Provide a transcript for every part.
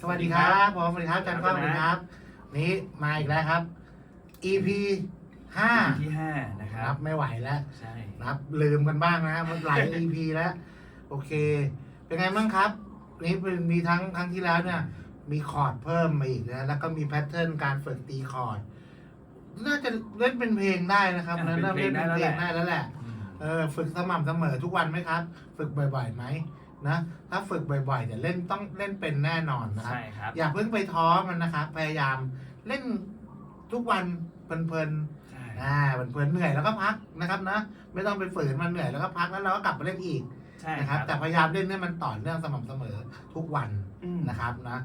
สวัสดีครับผมสวัสดีครับอาจารย์ก้องสวัสดีครับ นี้มาอีกแล้วครับ EP ห้าที่ห้านะคครัรับ บไม่ไหวแล้วใช่นะครับลืมกันบ้างนะมันหลาย EP แล้ว โอเค เป็นไงบ้างครับ นี่เป็นมีทั้งครั้งที่แล้วเนี่ย มีคอร์ดเพิ่มมาอีกนะแล้วก็มีแพทเทิร์นการฝึกตีคอร์ดน่าจะเล่นเป็นเพลงได้นะครับนั้นเริ่มเล่นเป็นเพลงได้แล้วแหละ อืมเออฝึกสม่ำเสมอทุกวันไหมครับ ฝึกบ่อยๆไหม นะถ้าฝึกบ่อยๆเนี่ยเล่นต้องเล่นเป็นแน่นอนนะครับ ใช่ครับ อย่าเพิ่งไปท้อมันนะครับ พยายามเล่นทุกวันเพลินใช่ๆอ่าเพลินๆเหนื่อยแล้วก็พักนะครับนะไม่ต้องไปฝืนมันเหนื่อยแล้วก็พักแล้วเราก็กลับมาเล่นอีกใช่นะคครัรับบแต่พยายามเล่นให้มันต่อเนื่องสม่ำเสมอทุกวันอืมนะครับนะ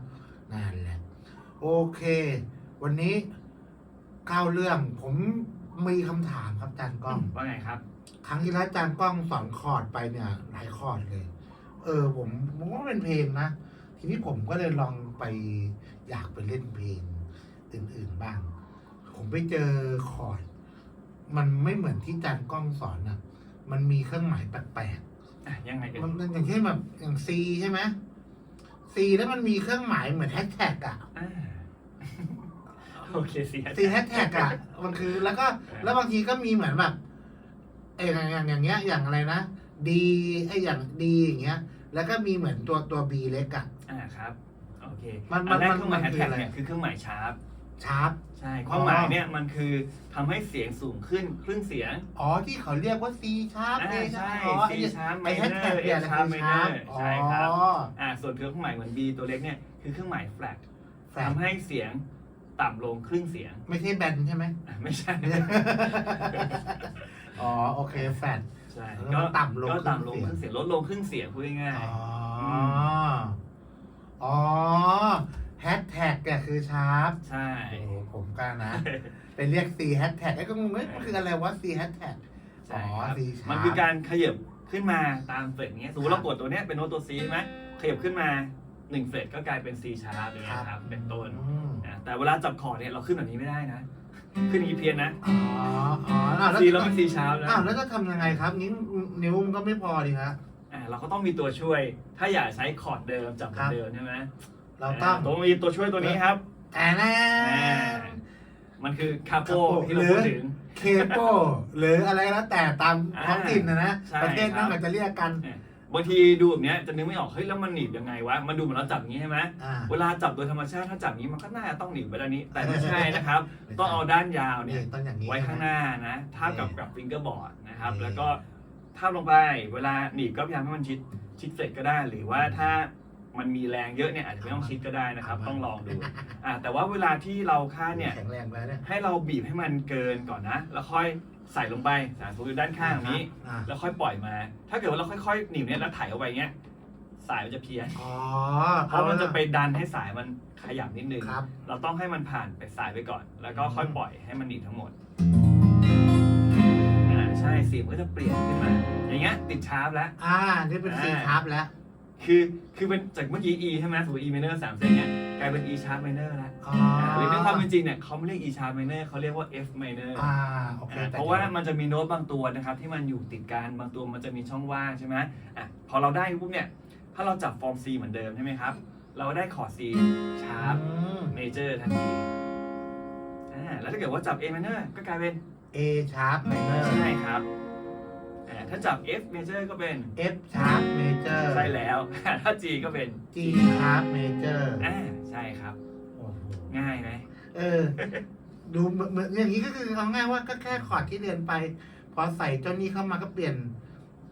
นั่นแหละโอเค วันนี้เข้าเรื่องผมมีคำถามครับอาจารย์ก้อง ว่าไงครับ ครั้งที่แล้วอาจารย์กล้องสอนคอร์ดไปเนี่ยหลายคอร์ดเลย เออผมผมว่าเป็นเพลงนะ ทีนี้ผมก็เลยลองไปอยากไปเล่นเพลงอื่นๆบ้าง ผมไปเจอคอร์ดมันไม่เหมือนที่อาจารย์กล้องสอนนะมันมีเครื่องหมายแปลกอะยังไงๆเอ่มันยมันอย่างเช่นแบบอย่าง C ใช่ไหม C แล้วมันมีเครื่องหมายเหมือนแฮชแท็กอะอ่าโอเคสิ C แฮชแท็กอะมันคือแล้วก็แล้วบางทีก็มีเหมือนแบบเอยอย่างอย่างอย่างเงี้ยอย่างอะไรนะ D ไอยอย่าง D อย่างเงี้ย แล้วก็มีเหมือนตัวตัว B เล็กอะ อ่าครับ โอเคมันอันแรกมันเครื่องหมายมันแฮชคือแท็กอะไร เนี่ยคือเครื่องหมายชาร์ปชาร์ป ใช่ความหมายเนี่ยมันคือทำให้เสียงสูงขึ้นครึ่งเสียงอ๋อที่เขาเรียกว่า C ชาร์ปอ่า A ใช่อ๋อ C ไอ้ sharp ไอแฮชแท็ก minor เนี่ย A นะ sharp คือชาร์ป minor ใช่ครับอ๋ออ่าส่วนเครื่องหมายเหมือน B ตัวเล็กเนี่ยคือเครื่องหมาย flat แฟนทำให้เสียงต่ำลงครึ่งเสียงไม่ใช่แบนใช่ไหม อะไม่ใช่ อ๋อโอเคแฟน ใช่แล้วมันต่ำลงก็ต่ำลงคครึ่รึ่งงเสีเสียยงงลดลงครึ่งเสียงพูดง่ายอ๋ออือ๋อแฮชแท็กเนี่ยคือชาร์ปๆใช่โอ้โหผมกล้านะ ไปเรียก C แฮชแท็กไอ้ก็งงเอ้ยมันคืออะไรวะ C แฮชแท็กใช่อ๋อครับ C sharp มันคือการขยับขึ้นมาตามเฟรตเงี้ยสมมติเรากดตัวเนี้ยเป็นโน้ตตัว C ใช่ไหมขยับขึ้นมาหนึ่งเฟรตก็กลายเป็น C sharp อย่างเงี้ยครับเป็นต้นอืมนะแต่เวลาจับคอร์ดเนี่ยเราขึ้นแบบนี้ไม่ได้นะ ขึ้นอย่างนี้เพี้ยนนะอ๋ออ๋ออ้าวแล้ว C แล้วเป็น C sharp นะอ้าวแล้วจะทำยังไงครับนิ้วนิ้วมันก็ไม่พอดีครับอ่าเราก็ต้องมีตัวช่วย ถ้าอยากใช้คอร์ดเดิมจับเหมืครัอบนเดิมใช่ไหมเราต้องาต้องมีตัวช่วยตัวนี้ครับแต่แน่อ่ามันคือคาโป capo ที่เราพูดถึง เคโปหรืออะไรแล้วแต่ตามอ่าท้องถิ่นนะนะใช่ประเทศนั้นครับเขาจะเรียกกัน บางทีดูแบบเนี้ยจะนึกไม่ออกเฮ้ยแล้วมันหนีบยังไงวะมันดูเหมือนเราจับอย่างนี้ใช่ไหมอ่า เวลาจับโดยธรรมชาติถ้าจับอย่างนี้มันก็น่าจะต้องหนีบไปด้านนี้ แต่ไม่ใช่นะครับ ต้องเอาด้านยาวนี่เนี่ย ต้องอย่างนี้ ไว้ข้างหน้านะทาบกับกับฟิงเกอร์บอร์ดนะครับนี่แล้วก็ทาบลงไปเวลาหนีบก็พยายามให้มันชิดชิดเสร็จก็ได้ หรือว่าถ้ามันมีแรงเยอะเนี่ยอาจจะไม่ต้องชิดก็ได้นะครับ ต้องลองดูอ่าแต่ว่าเวลาที่เราคาดเนี่ย แข็งแรงไปเนี่ย ให้เราบีบให้มันเกินก่อนนะ แล้วค่อย ใส่ลงไปใส่สมมติด้านข้างนี้ อ่าแล้วค่อยปล่อยมา ถ้าเกิดว่าเราค่อยๆหนีบเนี่ยแล้วถ่ายเอาไปเงี้ย สายมันจะเพี้ยนอ๋อเพราะมันจะไปดันให้สายมันขยับนิดนึง ครับ เราต้องให้มันผ่านไปสายไปก่อน แล้วก็ค่อยปล่อยให้มันหนีบทั้งหมด อ่าใช่เสียงมันก็จะเปลี่ยนขึ้นมา อย่างเงี้ยติดชาร์ปแล้ว อ่า นี่เป็น C อ่าชาร์ปแล้ว คือคือเป็นจากเมื่อกี้ E ใช่ไหมสมมติ E minor สามเซนเนี่ยกลายเป็น E sharp minor แล้วอ๋ออ่าหรือในความเป็นจริงเนี่ยเขาไม่เรียก E sharp minor เขาเรียกว่า F minor อ่าโอเคอ่าแต่เพราะว่ามันจะมีโน้ตบางตัวนะครับที่มันอยู่ติดกันบางตัวมันจะมีช่องว่างใช่ไหมอะพอเราได้ปุ๊บเนี่ยถ้าเราจับฟอร์ม C เหมือนเดิมใช่ไหมครับ เราได้คอร์ด C ชาร์ป อืมเมเจอร์ทันทีอ่าแล้วถ้าเกิดว่าจับ A minor ก็กลายเป็น A ชาร์ปไมเนอร์ใช่ครับอ่า ถ้าจับ F major ก็เป็น F ชาร์ปเมเจอร์ใช่แล้ว ถ้า G ก็เป็น G ชาร์ปเมเจอร์อ่าใช่ครับ โอ้โหง่ายไหมเออ ดูเหมือนเหมือนอย่างนี้ก็คือเอาง่ายว่าก็แค่คอร์ดที่เรียนไป พอใส่เจ้านี้เข้ามาก็เปลี่ยน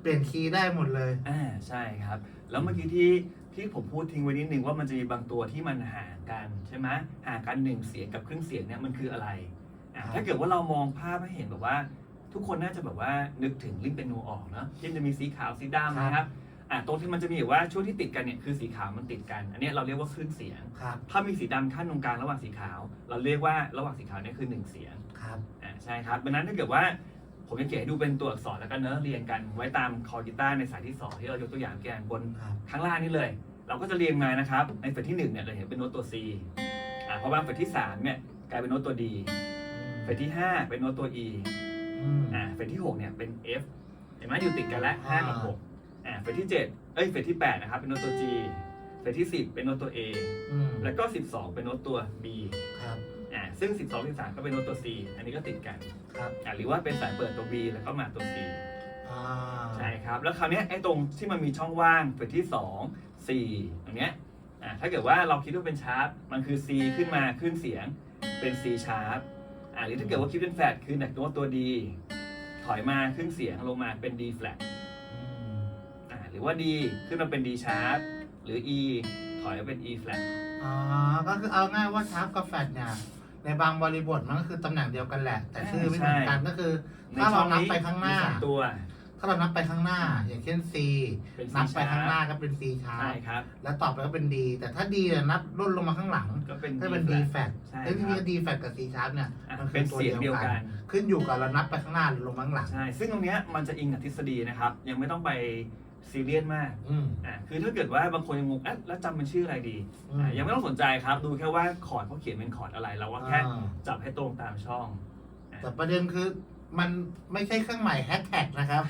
เปลี่ยนคีย์ได้หมดเลย อ่าใช่ครับ แล้วเมื่อกี้ที่ที่ผมพูดทิ้งไว้นิดนึงว่ามันจะมีบางตัวที่มันห่างกันใช่ไหมห่างกันหนึ่งเสียงกับครึ่งเสียงเนี่ยมันคืออะไรอ่าครับ ถ้าเกิดว่าเรามองภาพให้เห็นแบบว่า ทุกคนน่าจะแบบว่านึกถึงลิ้นเป็นโนออกเนาะที่มันจะมีสีขาวสีดำนะครับอ่าตรงที่มันจะมีอยู่ว่าช่วงที่ติดกันเนี่ยคือสีขาวมันติดกัน อันเนี้ยเราเรียกว่าครึ่งเสียง ครับ ถ้ามีสีดำขั้นตรงกลางระหว่างสีขาว เราเรียกว่าระหว่างสีขาวเนี่ยคือหนึ่งเสียงครับ อ่าใช่ครับดังนั้นถ้าเกิดว่าผมจะเขียนให้ดูเป็นตัวอักษรแล้วก็เนื้อะเรียงกันไว้ตามคอร์ดกีตาร์ในสายที่สองที่เรายกตัวอย่างแกนบน ครับ ข้างล่างนี่เลย เราก็จะเรียงมานะครับ ในเฟรตที่1เนี่ยเราเห็นเป็นโน้ตตัว C อ่าพอมาเฟรตที่3เนี่ยกลายเป็นโน้ตตัว D เฟรตที่ 5 เป็นโน้ตตัว E อืมอ่าเฟรตที่ 6 เนี่ยเป็น F เห็นไหมอยู่ติดกันแล้วอ่า5กับ6อ่าเฟรตที่ 7 เอ้ยเฟรตที่ 8 นะครับ เป็นโน้ตตัว G เเฟสที่ 10 เป็นโน้ตตัว A อืมแล้วก็ 12 เป็นโน้ตตัว B ครับอ่าซึ่ง 12 13 ก็เป็นโน้ตตัว C อันนี้ก็ติดกันครับอ่าหรือว่าเป็นสายเปิดตัว B แล้วก็มาตัว C อ่าใช่ครับ แล้วคราวเนี้ยไอ้ตรงที่มันมีช่องว่างเฟสที่ 2 4ตรงเนี้ยอ่าถ้าเกิดว่าเราคิดว่าเป็นชาร์ปมันคือ C ขึ้นมาขึ้นเสียงเป็น C ชาร์ปอ่า หรือถ้าเกิดว่าคิดเป็นแฟลตคือหนักโน้ตตัว D ถอยมาขึ้นเสียงลงมาเป็น D flat อืมอ่าหรือว่า D ขึ้นมาเป็น D sharp หรือ E ถอยมาเป็น E flat อ๋อ ก็คือเอาง่ายว่าชาร์ปกับแฟดเนี่ย ในบางบริบทมันก็คือตำแหน่งเดียวกันแหละ แต่ชื่อไม่เหมือนกันก็คือ ถ้าเรานับไปข้างหน้า มีสองตัว ถ้าเรานับไปข้างหน้า อย่างเช่น C เป็น C นับไปข้างหน้า sharp ก็เป็น C ชาใช่ร์ปครับ แล้วต่อไปก็เป็น D แต่ถ้า D เนี่ยนับล่นลงมาข้างหลัง ก็เป็นก็เป็น D แฟดใช่แล้วทีนี้ครับ D แฟดกับ C ชาร์ปเนี่ยอะมันคืเป็อนตัวเสียงเดียวกันขึ้นอยู่กับเรานับไปข้างหน้าหรือลงมาข้างหลัง ใช่ ซึ่งตรงเนี้ยมันจะอิงกับทฤษฎีนะครับ ยังไม่ต้องไปซีเรียสมาก อืม อ่าคือถ้าเกิดว่าบางคนยังงงเอ๊ะแล้วจำเป็นชื่ออะไรดีอืม อะยังไม่ต้องสนใจครับ ดูแค่ว่าคอร์ดเขาเขียนเป็นคอร์ดอะไรเราว่าแค่อ่าจับให้ตรงตามช่อง แต่ประเด็นคือ มันไม่ใช่เครื่องหมายแฮชแท็กนะครับ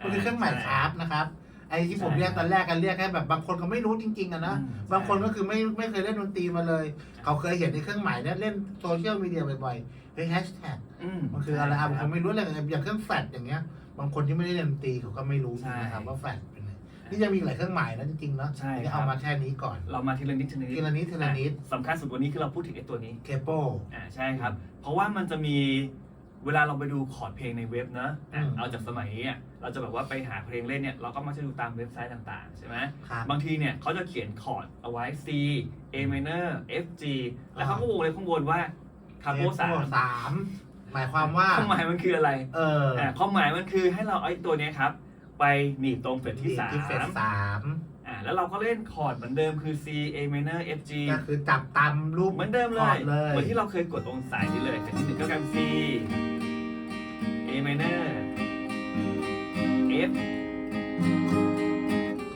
มันคือเครื่องหมายชาร์ปนะครับ ไอ้ที่ผมใช่เรียกตอนแรกกันเรียกแค่แบบบางคนก็ไม่รู้จริงๆอะนะอืมบางคนก็คือไม่ไม่เคยเล่นดนตรีมาเลย เขาเคยเห็นในเครื่องหมายเนี่ยเล่นโซเชียลมีเดียบ่อยๆเฮ้ยแฮชแท็กอืมมันคืออะไรอะใช่บางคคนไม่รู้เลยอย่างเครื่องแฟลชอย่างเงี้ย บางคนที่ไม่ได้เล่นดนตรีเขาก็ไม่รู้ใช่นะครับว่าแฟลชเป็นไงนี่จะมีหลายเครื่องหมายนะจริงๆเนาะใช่นี่ครับเอามาแค่นี้ก่อน เรามาทีละนิดทีละนิดทีละนิดทีละนิดอะสำคัญสุดวันนี้คือเราพูดถึงไอ้ตัวนี้เคเปลอ่าใช่ครับ เพราะว่ามันจะมี เวลาเราไปดูคอร์ดเพลงในเว็บเนอะอะอืม เอาจากสมัยนี้อะเราจะแบบว่าไปหาเพลงเล่นเนี่ย เราก็มักจะดูตามเว็บไซต์ต่างๆ ใช่ไหม ครับ บางทีเนี่ยเขาจะเขียนคอร์ดเอาไว้ C A minor F G แล้วเขาก็อ่าวงเลยข้างบนว่าคาโปสามสามหมายความว่า ความหมายมันคืออะไรเอออ่าความหมายมันคือให้เราเอาไอ้ตัวเนี้ยครับ ไปหนีบตรงเฟสที่สามที่เฟสสามอ่าแล้วเราก็เล่นคอร์ดเหมือนเดิมคือ C A minor F G ก็คือจับตามรูป เหมือนเดิมเลคอยร์ดเลย เหมือนที่เราเคยกดตรงสายนี้เลยแต่ที่หนึ่งก็กำ C A minor F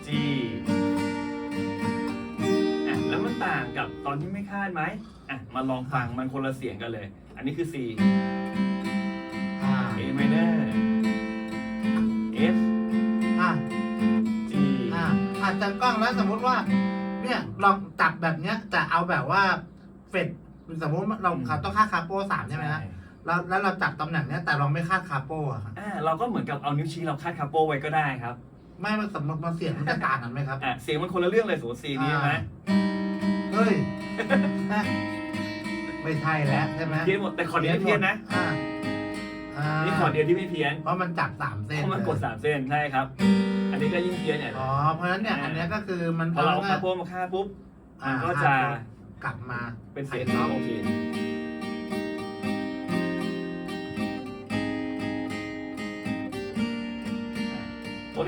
G อะแล้วมันต่างกับตอนที่ไม่คาดไหมอะมาลองฟังมันคนละเสียงกันเลย อันนี้คือ C อ่า A minor F อ่า G อ่าอาจจะกล้องแล้วสมมุติว่า เนี่ยลองจับแบบเนี้ยแต่เอาแบบว่าเฟดสมมติเราอืมเขาต้องค่าคาโป้สามใช่ไหมฮะ แล้วแล้วเราจับตำแหน่งเนี้ยแต่เราไม่คาดคาโป้อะครับอ่าเราก็เหมือนกับเอานิ้วชี้เราคาดคาโป้ไว้ก็ได้ครับไม่มันสมมติมันเสียงมันจะต่างกันไหมครับ อะเสียงมันคนละเรื่องเลยสมมติ C นี้ใช่ไหมเฮ้ยไม่ใช่แล้วใช่ไหมเพี้ยนหมดแต่คอร์ดเดียวไม่เพี้ยนนะอ่าอ่านี่คอร์ดเดียวที่ไม่เพี้ยนเพราะมันจับสามเส้นเพราะมันกดสามเส้นใช่ครับ อันนี้ก็ยิ่งเพี้ยนเนี่ยอ๋อเพราะฉะนั้นเนี่ยอันเนี้ยก็คือมันพอเราทำให้คาโป้มาค่าปุ๊บอ่ามันก็จะกลับมาเป็นเสียงไฮท็อปโอเค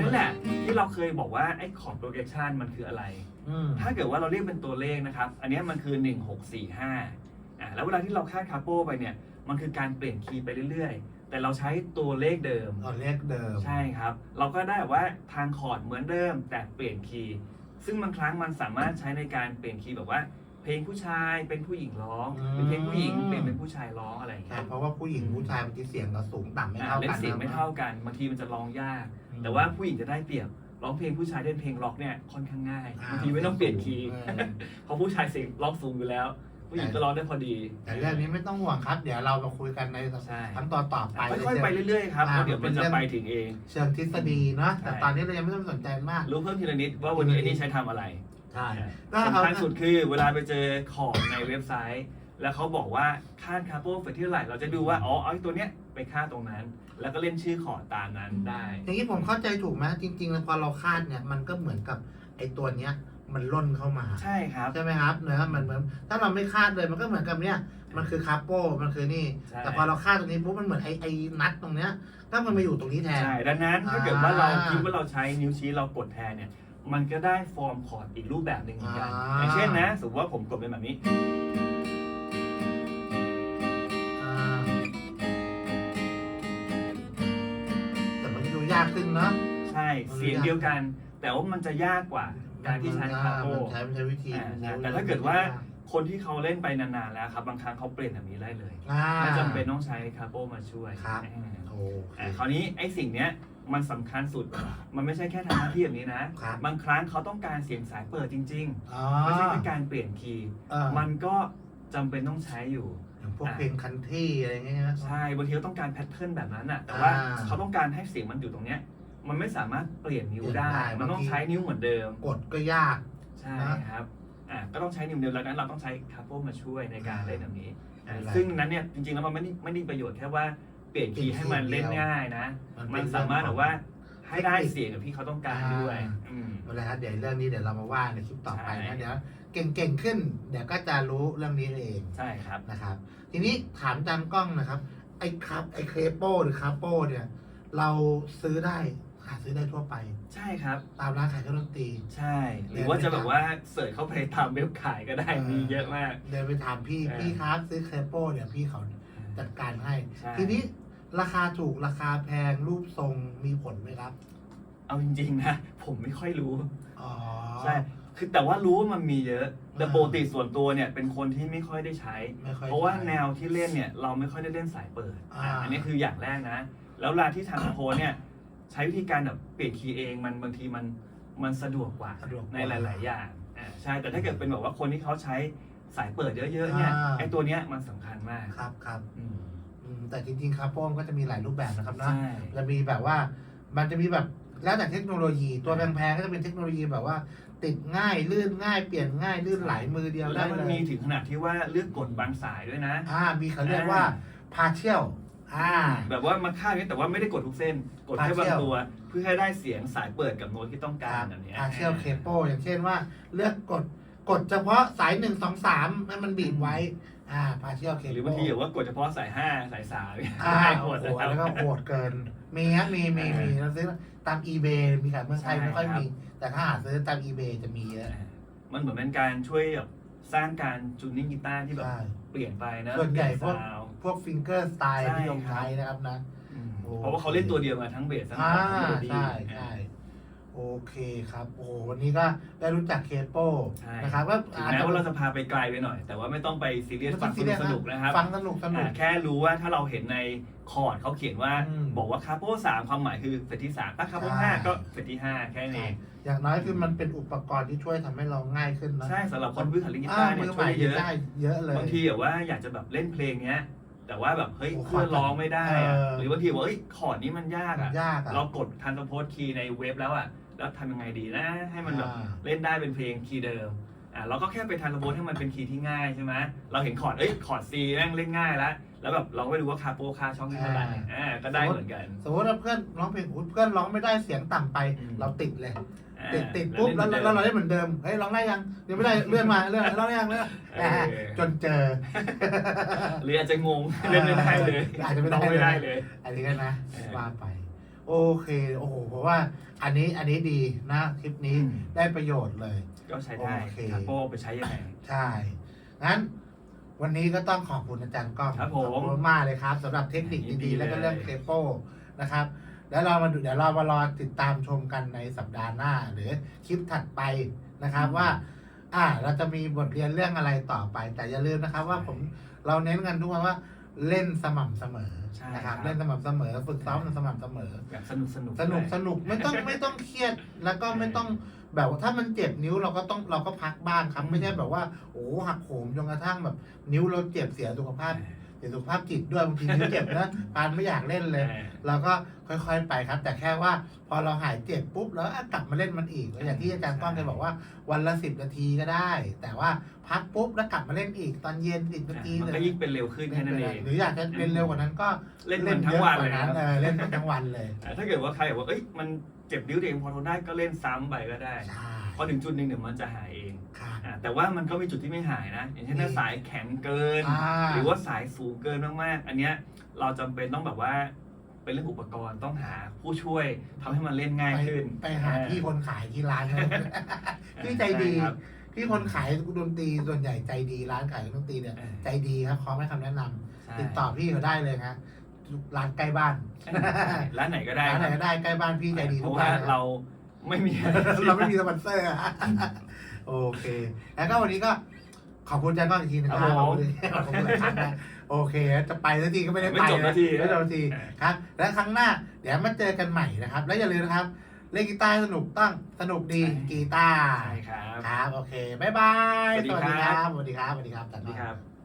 นี้แหละที่เราเคยบอกว่าไอ้คอร์ดโปรเกชันมันคืออะไร อืม ถ้าเกิดว่าเราเรียกเป็นตัวเลขนะครับ อันเนี้ยมันคือ 1645อ่าแล้วเวลาที่เราคาดคาโป้ไปเนี่ย มันคือการเปลี่ยนคีย์ไปเรื่อยๆ แต่เราใช้ตัวเลขเดิม เอาเลขเดิม ใช่ครับ เราก็ได้แบบว่าทางคอร์ดเหมือนเดิมแต่เปลี่ยนคีย์ ซึ่งบางครั้งมันสามารถใช้ในการเปลี่ยนคีย์แบบว่า เพลงผู้ชายเป็นผู้หญิงร้องอืม หรือเพลงผู้หญิงเปลี่ยนเป็นผู้ชายร้องอะไรอย่างใช่เงี้ยเพราะว่าผู้หญิงผู้ชายบางทีเสียงเราสูงต่ำไม่อ่าเท่าเล่กันนเสียงไม่นะเท่ากัน บางทีมันจะร้องยาก แต่ว่าผู้หญิงจะได้เปรียบร้องเพลงผู้ชายเล่นเพลงร็อกเนี่ยค่อนข้างง่ายอ่าบางทีไม่ต้องเปลี่ยนคีย์เออเพราะผู้ชายเสียงร้องสูงอยู่แล้ว ผู้หญิงก็ร้องได้พอดี แต่เรื่องนี้ไม่ต้องห่วงครับ เดี๋ยวเรามาคุยกันในใช่ครั้งต่อต่อๆไปค่อยๆไปเรื่อยๆครับอ่าแล้วเดี๋ยวมันจะไปถึงเอง เชิงทฤษฎีเนาะแต่ใช่ตอนนี้เรายังไม่ต้องสนใจมาก รู้เพิ่มทีละนิดว่าวันนี้ไอ้นี่ใช้ทำอะไรใช่ก็สำเอาคัญสุดคือเวลาไปเจอของในเว็บไซต์ แล้วเขาบอกว่าค่าคาร์โบเฟสที่เท่าไหร่ เราจะดูว่าอ๋อเอาไอ้ตัวเนี้ยไปค่าตรงนั้น แล้วก็เล่นชื่อขอร์ดตามนั้นได้ อย่างนี้ผมเข้าใจถูกไหมจริงๆแล้วพอเราคาดเนี่ยมันก็เหมือนกับไอ้ตัวเนี้ยมันล่นเข้ามา ใช่ครับ ใช่ไหมครับเนื้อมันเหมือนถ้าเราไม่คาดเลยมันก็เหมือนกับเนี้ยมันคือคาโป้มันคือนี่ ใช่ แต่พอเราคาดตรงนี้ปุ๊บมันเหมือนไอ้ไอ้นัดตรงเนี้ยก็มันมาอยู่ตรงนี้แทน ใช่ดังนั้นถ้าอ่าเกิดว่าเราคิดว่าเราใช้นิ้วชี้เรากดแทนเนี่ยมันก็ได้ฟอร์มคอร์ดอีกรูปแบบหนึ่งเหมือนกัน อ่า อย่างเช่นนะสมมติว่าผมกดเป็นแบบนี้ากขึ้นเนาะใช่ เสียงเดียวกัน แต่ว่ามันจะยากกว่า การที่ใช้คาร์โบมันใช้มันใช้วิธีอ่าใช่แต่ถ้าเกิดว่าคนที่เขาเล่นไปนานๆแล้วครับ บางครั้งเขาเปลี่ยนแบบนี้ได้เลยอ่า ไม่จำเป็นต้องใช้คาร์โบมาช่วยครับ อ่าโอเค อ่าคราวนี้ไอ้สิ่งเนี้ยมันสำคัญสุด มันไม่ใช่แค่ทำหน้าที่แบบนี้นะ ครับ บางครั้งเขาต้องการเสียงสายเปิดจริงอ๋อๆไม่ใช่แค่การเปลี่ยนคีย์เออมันก็จำเป็นต้องใช้อยู่ อย่างพวกเพลงคันที่อะไรเงี้ยนะ ใช่บางทีเขาต้องการแพทเทิร์นแบบนั้นอะแต่ว่าอ่า เขาต้องการให้เสียงมันอยู่ตรงเนี้ย มันไม่สามารถเปลี่ยนนิ้วเปลี่ยนได้ได้ มันต้องบางทีใช้นิ้วเหมือนเดิม กดก็ยาก ใช่นะครับ อ่า ก็ต้องใช้นิ้วเดียวแล้วนั้นเราต้องใช้คาโปมาช่วยในการเล่นแบบนี้อ่าไม่เป็นไรซึ่งนั้นเนี่ยจริงๆแล้วมันไม่ได้ไม่ได้ประโยชน์แค่ว่าเปลี่ยนคีย์ให้มันเล่นง่ายนะ มันสามารถแบบว่าให้ได้เสียงกับที่เขาต้องการด้วยอืม เวลาครับเดี๋ยวเรื่องนี้เดี๋ยวเรามาว่าในคลิปต่อไปใช่นะเดี๋ยว เก่งๆขึ้น เดี๋ยวก็จะรู้เรื่องนี้เองใช่ครับ นะครับ ทีนี้ถามจานกล้องนะครับ ไอ้ครับไอ้เคโปหรือคาโปเนี่ย เราซื้อได้หาซื้อได้ทั่วไป ใช่ครับ ตามร้านขายเครื่องดนตรี ใช่ หรือว่าจะแบบว่าเสิร์ชเข้าไปตามเว็บขายก็ได้เออ มีเยอะมาก เดินไปถามพี่เออ พี่ครับซื้อเคโปเนี่ยพี่เขาจัดการให้ ใช่ทีนี้ราคาถูกราคาแพงรูปทรงมีผลไหมครับเอาจริงๆนะ ผมไม่ค่อยรู้ อ๋อ ใช่ คือแต่ว่ารู้ว่ามันมีเยอะ แต่อ่าปกติส่วนตัวเนี่ยเป็นคนที่ไม่ค่อยได้ใช้ ไม่ค่อยเพราะว่าใช้แนวที่เล่นเนี่ยเราไม่ค่อยได้เล่นสายเปิดอ่า อันนี้คืออย่างแรกนะ แล้วเวลาที่ทำโพเนี่ยใช้วิธีการแบบเปลี่ยนคีย์เองมันบางทีมันมันสะดวกกว่าสะดวกกว่าในหลาย ๆ อย่างอ่าใช่แต่ถ้าเกิดเป็นแบบว่าคนที่เขาใช้สายเปิดเยอะๆเนี่ยอ่า ไอ้ตัวเนี้ยมันสำคัญมากครับครับอืมอืมแต่จริงๆคาโปมก็จะมีหลายรูปแบบนะครับนะใช่ จะมีแบบว่ามันจะมีแบบ แล้วแต่เทคโนโลยีตัวแพงๆก็จะเป็นเทคโนโลยีแบบว่า ติดง่ายลื่นง่ายเปลี่ยนง่ายลื่นไหลมือเดียวได้แล้วมันเลยมีถึงขนาดที่ว่าเลือกกดบางสายด้วยนะ อ่ามีเขาเรียกว่าพาเชียลอ่า แบบว่ามาค่าดนี้แต่ว่าไม่ได้กดทุกเส้น กดแค่บาง partial ตัว เพื่อให้ได้เสียงสายเปิดกับโน้ตที่ต้องการแบบเนี้ย พาเชียลเคเปิลอย่างเช่นว่า เลือกกดกดเฉพาะสายหนึ่งสองสามให้มันบีบไว้ อ่าพาเชียลเคหรืเปิอบางลทีแบบว่ากดเฉพาะสายห้าสายสามเนี่ยอ่าได้หโอ้มดโหนะครัแล้วก็บโหดเกิน มีฮะมีมีมีเราซื้อตามอีเบมีขายเมืองไทยใช่ไม่ค่อยครับมี แต่ถ้าหาซื้อตามอีเบจะมีเยอะมันเหมือนเป็นการช่วยแบบสร้างการจูนนิ่งกีตาร์ที่แบบใช่เปลี่ยนไปนะส่วนใหญ่พวกซาวด์พวกฟิงเกอร์สไตล์ใช่นิยมครับใช้นะครับนะอืมโอ้เพราะว่าเขาเล่นตัวเดียวมาทั้งเบสทั้งอ่าทั้งเมโลดี้ใช่ใช่ โอเคครับ โอ้โหวันนี้ก็ได้รู้จักเคโปใช่ นะครับว่าถึงอาจแม้จะว่าเราจะพาไปไกลไปหน่อย แต่ว่าไม่ต้องไปซีเรียสไม่ฟัต้องงซีเรียสสนุกๆนะครับฟังสนุกสนุกอ่าแค่รู้ว่าถ้าเราเห็นในคอร์ดเขาเขียนว่าอืม บอกว่าคาโปสามความหมายคือเฟสที่สามถ้าคาโปใช่ห้าก็เฟสที่ห้าแค่นี้นเอง อย่างน้อยคือมันเป็นอุปกรณ์ที่ช่วยทำให้เราง่ายขึ้นนะใช่สำหรับคนพื้นฐานเล่นกีอ่าตาร์เนี่มืยอใหช่วม่ยได้เยอะ ได้เยอะเลย บางทีแบบว่าอยากจะแบบเล่นเพลงเนี้ย แต่ว่าแบบเฮ้ยโอ้เพื่อนร้องไม่ได้อะเออ หรือบางทีว่าเฮ้ยคอร์ดนี้มันยากมัอะนยากอะเรากดทันสโพสคีย์ในเว็บแล้วอะ แล้วทำยังไงดีนะ ให้มันแบบอ่า เล่นได้เป็นเพลงคีย์เดิมอะเราก็แค่ไปทันสโพสให้มันเป็นคีย์ที่ง่ายใช่ไหมเราเห็นคอร์ดเอ้ยคอร์ดซีแม่งเล่นง่ายแล้วแล้วแบบเราก็ไม่รู้ว่าคาโปคาช่องที่เท่าไหร่อ่าก็ได้เหมือนกันสมมติว่าเพื่อนร้องเพลงอุ๊ยเพื่อนร้องไม่ได้เสียงต่ำไปอืมเราติดเลย อ่าติดติดปุ๊บแล้วเนแล้วหมืเราอนดิม ได้เหมือนเดิม เฮ้ยร้องได้ยังยังไม่ได้เลื่อนมาเลื่อนร้องได้ยังเลื่อนเออ จนเจอ หรืออาจจะงงเล่นไม่ได้เลยอาจจะไม่ได้ ร้องไม่ได้เลย อันนี้กันนะเออว่าไป โอเคโอ้โหเพราะว่าอันนี้อันนี้ดีนะคลิปนี้อืม ได้ประโยชน์เลย ก็ใช้ได้โอเคคาโปไปใช้ยังไง ใช่งั้น วันนี้ก็ต้องขอบคุณอาจารย์ก้องครับผมขอบคุณมากเลยครับสำหรับเทคนิคยินดีดีๆ แล้วก็เรื่องเลย เคโปนะครับ แล้วเรามาดูเดี๋ยวเรามารอติดตามชมกันในสัปดาห์หน้า หรือคลิปถัดไปนะครับว่า อ่า เราจะมีบทเรียนเรื่องอะไรต่อไป แต่อย่าลืมนะครับ ว่าผมเราเน้นกันทุกวันว่า เล่นสม่ำเสมอใช่นะครับ ครับ เล่นสม่ำเสมอ ฝึกซ้อมสม่ำเสมอ แบบสนุกสนุกสนุกสนุกไม่ต้องไม่ต้องเครียดแล้วก็ไม่ต้องแบบว่าถ้ามันเจ็บนิ้วเราก็ต้องเราก็พักบ้างครับ ไม่ใช่แบบว่าโอ้หักโหมจนกระทั่งแบบ นิ้วเราเจ็บเสียสุขภาพ เสียสุขภาพจิตด้วยบางทีนิ้วเจ็บนะปานไม่อยากเล่นเลย เราก็ค่อยๆไปครับ แต่แค่ว่าพอเราหายเจ็บปุ๊บแล้วอะกลับมาเล่นมันอีกแล้วอย่างที่อาจารย์ก้องเคยบอกว่าวันละสิบนาทีก็ได้ แต่ว่าพักปุ๊บแล้วกลับมาเล่นอีกตอนเย็นสิบนาทีมันก็ยิ่งเป็นเร็วขึ้นแค่นั้นเองหรืออยากจะเล่นเร็วกว่านั้นก็เล่นมันทั้งวันเลยเล่นนะเยอะกว่านั้นเออเล่นมันทั้งวันเลยอ่าถ้าเกิดว่าใครบอกว่าเอ้ยมันเจ็บนิ้วตัวเองพอทนได้ก็เล่นซ้ำไปก็ได้ใช่ พอถึงจุดหนึ่งเดี๋ยวมันจะหายเองครับอ่าแต่ว่ามันก็มีจุดที่ไม่หายนะ อย่างเช่นถ้านี่สายแข็งเกิน อ่า หรือว่าสายสูงเกินมากๆ อันเนี้ยเราจำเป็นต้องแบบว่าเป็นเรื่องอุปกรณ์ต้องหาผู้ช่วยทำให้มันเล่นง่ายขึ้นไปไปหาพี่คนขายที่ร้านนะพี่ใจดี ช่ครับ พี่คนขายดนตรีส่วนใหญ่ใจดีร้านขายดนตรีเนี่ย เออ ใจดีครับพร้อมให้คำแนะนำใช่ติดต่อพี่เขาได้เลยครับร้านใกล้บ้านร้านไหนก็ได้ร้านไหนคก็รับได้ใกล้บ้านพี่ใจดีเพทุกราะว่าร้านเรา ไม่มี เราไม่มีสปอนเซอร์อะโอเค แล้วก็วันนี้ก็ขอบคุณอาจารย์ก้องอีกทีนะครับครับผมขอบคุณขอบคุณหลายครั้งนะโอเค จะไปสักทีก็ไม่ได้ไม่ไปจบนาที ไม่จบนาทีครับ และครั้งหน้าเดี๋ยวดี๋ยวมาเจอกันใหม่นะครับ แล้วอย่าลืมนะครับ เล่นกีตาร์สนุกต้องสนุกดีใช่กีตาร์ใช่ครับ ครับ โอเค บ๊ายบายสวัสดีครับ สวัสดีครับ สวัสดีครับสวัสดีครับสวัสดีครับ